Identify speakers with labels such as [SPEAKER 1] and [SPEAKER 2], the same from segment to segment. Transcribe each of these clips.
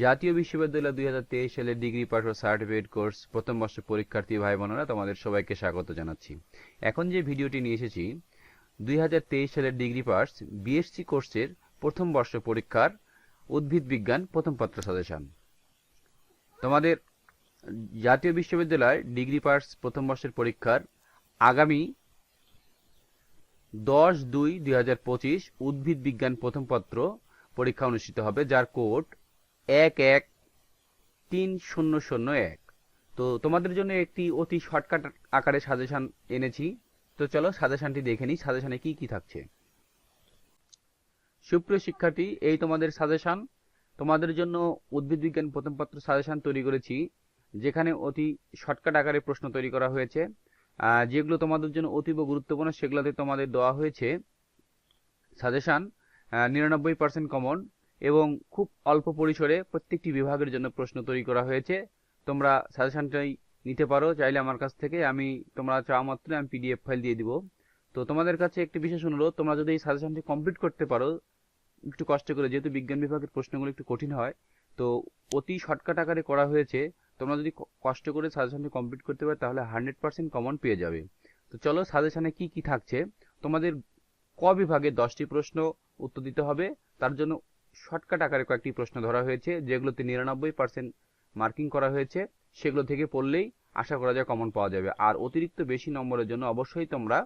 [SPEAKER 1] জাতীয় বিশ্ববিদ্যালয় দুই হাজার তেইশ সালের ডিগ্রি পাস ও সার্টিফিকেট কোর্স প্রথম বর্ষ পরীক্ষার্থী ভাই বোনেরা তোমাদের সবাইকে স্বাগত জানাচ্ছি। এখন যে ভিডিওটি নিয়ে এসেছি, দুই হাজার তেইশ সালের ডিগ্রি পাস বিএসসি কোর্সের প্রথম বর্ষ পরীক্ষার উদ্ভিদ বিজ্ঞান প্রথম পত্র সাজেশন। তোমাদের জাতীয় বিশ্ববিদ্যালয় ডিগ্রি পাস প্রথম বর্ষের পরীক্ষার আগামী দশ দুই দুই হাজার পঁচিশ উদ্ভিদ বিজ্ঞান প্রথম পত্র পরীক্ষা অনুষ্ঠিত হবে, যার কোড এক এক তিন শূন্য শূন্য এক। তো তোমাদের জন্য একটি অতি শর্টকাট আকারে সাজেশন এনেছি। তো চলো সাজেশনটি দেখে নিই। সাজেশনে কি কি থাকছে? সুপ্রিয় শিক্ষার্থী, এই তোমাদের সাজেশন তোমাদের জন্য উদ্ভিদ বিজ্ঞান প্রথম পত্র সাজেশন তৈরি করেছি, যেখানে অতি শর্টকাট আকারে প্রশ্ন তৈরি করা হয়েছে। যেগুলো তোমাদের জন্য অতীব গুরুত্বপূর্ণ, সেগুলোতে তোমাদের দেওয়া হয়েছে। সাজেশান নিরানব্বই পার্সেন্ট কমন এবং খুব অল্প পরিসরে প্রত্যেকটি বিভাগের জন্য প্রশ্ন তৈরি করা হয়েছে। তোমরা সাজেশনটাই নিতে পারো। চাইলে আমার কাছ থেকে আমি তোমরা চাওয়া মাত্র আমি পিডিএফ ফাইল দিয়ে দিব। তো তোমাদের কাছে একটি বিশেষ অনুরোধ, তোমরা যদি এই সাজেশনটি কমপ্লিট করতে পারো, একটু কষ্ট করে, যেহেতু বিজ্ঞান বিভাগের প্রশ্নগুলো একটু কঠিন হয়, তো অতি শর্টকাট আকারে করা হয়েছে। তোমরা যদি কষ্ট করে সাজেশনটি কমপ্লিট করতে পারো, তাহলে হান্ড্রেড পার্সেন্ট কমন পেয়ে যাবে। তো চলো সাজেশনে কি কি থাকছে? তোমাদের ক বিভাগে দশটি প্রশ্ন উত্তর দিতে হবে। তার জন্য শর্টকাট আকারে কয়েকটি প্রশ্ন ধরা হয়েছে, যেগুলোতে নিরানব্বই পার্সেন্ট মার্কিং করা হয়েছে। সেগুলো থেকে পড়লেই আশা করা যায় কমন পাওয়া যাবে। আর অতিরিক্ত বেশি নম্বরের জন্য অবশ্যই তোমরা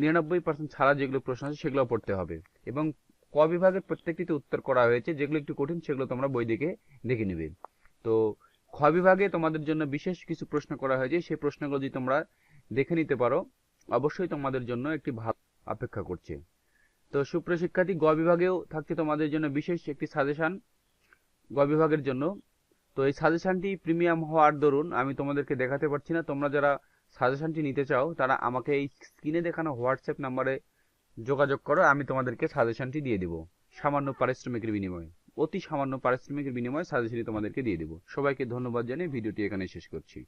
[SPEAKER 1] নিরানব্বই পার্সেন্ট ছাড়া যেগুলো প্রশ্ন আছে সেগুলো পড়তে হবে। এবং ক বিভাগের প্রত্যেকটিতে উত্তর করা হয়েছে, যেগুলো একটু কঠিন সেগুলো তোমরা বই দেখে দেখে নেবে। তো খ বিভাগে তোমাদের জন্য বিশেষ কিছু প্রশ্ন করা হয়েছে, সেই প্রশ্নগুলো যদি তোমরা দেখে নিতে পারো, অবশ্যই তোমাদের জন্য একটি ভালো অপেক্ষা করছে। তো সুপ্রিয় শিক্ষার্থী, গ বিভাগেও থাকছে তোমাদের জন্য বিশেষ একটি সাজেশন গ বিভাগের জন্য। তো এই সাজেশনটি প্রিমিয়াম হওয়ার দরুন আমি তোমাদেরকে দেখাতে পারছি না। তোমরা যারা সাজেশনটি নিতে চাও, তারা আমাকে এই স্ক্রিনে দেখানো হোয়াটসঅ্যাপ নাম্বারে যোগাযোগ করো, আমি তোমাদেরকে সাজেশনটি দিয়ে দেবো। সামান্য পারিশ্রমিকের বিনিময়ে, অতি সামান্য পারিশ্রমিকের বিনিময়ে সাজেশনটি তোমাদেরকে দিয়ে দেবো। সবাইকে ধন্যবাদ জানিয়ে ভিডিওটি এখানে শেষ করছি।